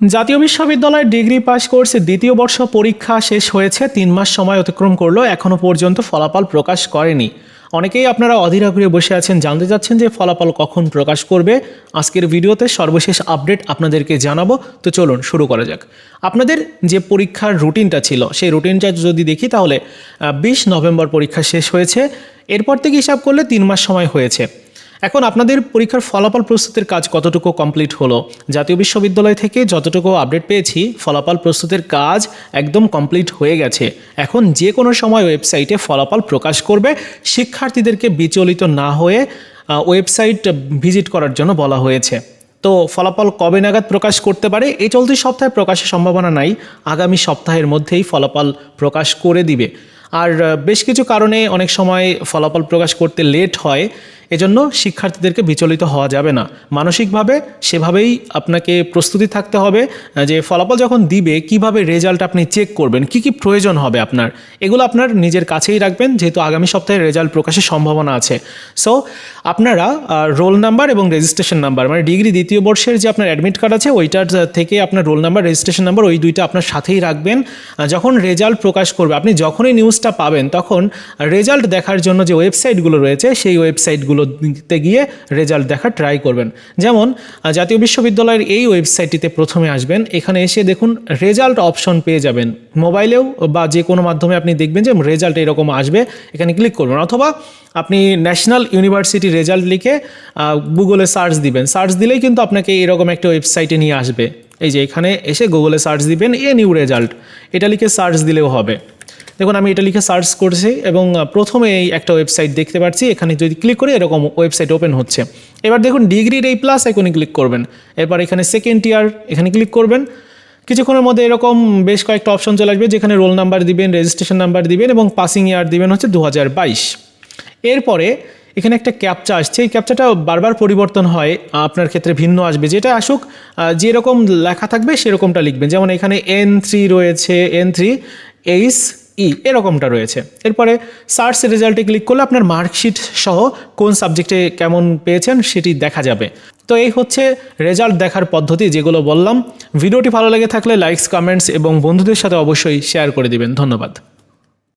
জাতীয় বিশ্ববিদ্যালয়ের degree pass কোর্সে দ্বিতীয় বর্ষ পরীক্ষা শেষ হয়েছে, তিন মাস সময় অতিক্রম করল এখনও পর্যন্ত ফলাফল প্রকাশ করেনি। অনেকেই আপনারা অধীর আগ্রহে বসে আছেন, জানতে চাচ্ছেন যে ফলাফল কখন প্রকাশ করবে। আজকের ভিডিওতে সর্বশেষ আপডেট আপনাদেরকে জানাব, তো চলুন শুরু করা যাক। আপনাদের যে পরীক্ষার রুটিনটা ছিল, সেই রুটিনটা যদি দেখি তাহলে বিশ নভেম্বর পরীক্ষা শেষ হয়েছে, এরপর থেকে হিসাব করলে তিন মাস সময় হয়েছে। এখন আপনাদের পরীক্ষার ফলাফল প্রস্তুতির কাজ কতটুকু কমপ্লিট হলো? জাতীয় বিশ্ববিদ্যালয় থেকে যতটুকু আপডেট পেয়েছি, ফলাফল প্রস্তুতির কাজ একদম কমপ্লিট হয়ে গেছে। এখন যে কোনো সময় ওয়েবসাইটে ফলাফল প্রকাশ করবে, শিক্ষার্থীদেরকে বিচলিত না হয়ে ওয়েবসাইট ভিজিট করার জন্য বলা হয়েছে। তো ফলাফল কবে নাগাদ প্রকাশ করতে পারে এই চলতি সপ্তাহে প্রকাশের সম্ভাবনা নাই। আগামী সপ্তাহের মধ্যেই ফলাফল প্রকাশ করে দিবে। আর বেশ কিছু কারণে অনেক সময় ফলাফল প্রকাশ করতে লেট হয়, এজন্য শিক্ষার্থীদেরকে বিচলিত হওয়া যাবে না। মানসিকভাবে সেভাবেই আপনাকে প্রস্তুতি থাকতে হবে যে ফলাফল যখন দিবে, কীভাবে রেজাল্ট আপনি চেক করবেন, কি কি প্রয়োজন হবে আপনার, এগুলো আপনার নিজের কাছেই রাখবেন, যেহেতু আগামী সপ্তাহে রেজাল্ট প্রকাশের সম্ভাবনা আছে। সো আপনারা রোল নাম্বার এবং রেজিস্ট্রেশন নাম্বার মানে ডিগ্রি দ্বিতীয় বর্ষের যে আপনার অ্যাডমিট কার্ড আছে, ওইটার থেকে আপনার রোল নাম্বার, রেজিস্ট্রেশন নাম্বার, ওই দুইটা আপনার সাথেই রাখবেন। যখন রেজাল্ট প্রকাশ করবে, আপনি যখনই নিউজটা পাবেন, তখন রেজাল্ট দেখার জন্য যে ওয়েবসাইটগুলো রয়েছে, সেই ওয়েবসাইটগুলোতে গিয়ে রেজাল্ট দেখার ট্রাই করবেন। যেমন জাতীয় বিশ্ববিদ্যালয়ের এই ওয়েবসাইটটিতে প্রথমে আসবেন, এখানে এসে দেখুন রেজাল্ট অপশন পেয়ে যাবেন। মোবাইলেও বা যে কোনো মাধ্যমে আপনি দেখবেন যে রেজাল্ট এরকম আসবে, এখানে ক্লিক করবেন। অথবা আপনি ন্যাশনাল ইউনিভার্সিটি রেজাল্ট লিখে গুগলে সার্চ দিবেন। সার্চ দিলেই কিন্তু আপনাকে এরকম একটা ওয়েবসাইটে নিয়ে আসবে। এই যে এখানে এসে গুগলে সার্চ দিবেন, এ নিউ রেজাল্ট এটা লিখে সার্চ দিলেও হবে। দেখুন, আমি এটা লিখে সার্চ করছি এবং প্রথমে এই একটা ওয়েবসাইট দেখতে পাচ্ছি। এখানে যদি ক্লিক করি, এরকম ওয়েবসাইট ওপেন হচ্ছে। এবার দেখুন, ডিগ্রির এই প্লাস এখনই ক্লিক করবেন। এরপর এখানে সেকেন্ড ইয়ার এখানে ক্লিক করবেন। কিছুক্ষণের মধ্যে এরকম বেশ কয়েকটা অপশন চলে আসবে, যেখানে রোল নাম্বার দিবেন রেজিস্ট্রেশন নাম্বার দিবেন এবং পাসিং ইয়ার দিবেন হচ্ছে দু হাজার বাইশ। এরপরে এখানে একটা ক্যাপচা আসছে। এই ক্যাপচাটা বারবার পরিবর্তন হয় আপনার ক্ষেত্রে ভিন্ন আসবে। যেটা আসুক যেরকম লেখা থাকবে, সেরকমটা লিখবেন। যেমন এখানে এন থ্রি রয়েছে এন থ্রি এইচ ই এরকমটা রয়েছে। এরপরে সার্চ রেজাল্টে ক্লিক করলে আপনার মার্কশিট সহ কোন সাবজেক্টে কেমন পেয়েছেন সেটি দেখা যাবে। তো এই হচ্ছে রেজাল্ট দেখার পদ্ধতি যেগুলো বললাম। ভিডিওটি ভালো লেগে থাকলে লাইকস কমেন্টস এবং বন্ধুদের সাথে অবশ্যই শেয়ার করে দিবেন। ধন্যবাদ।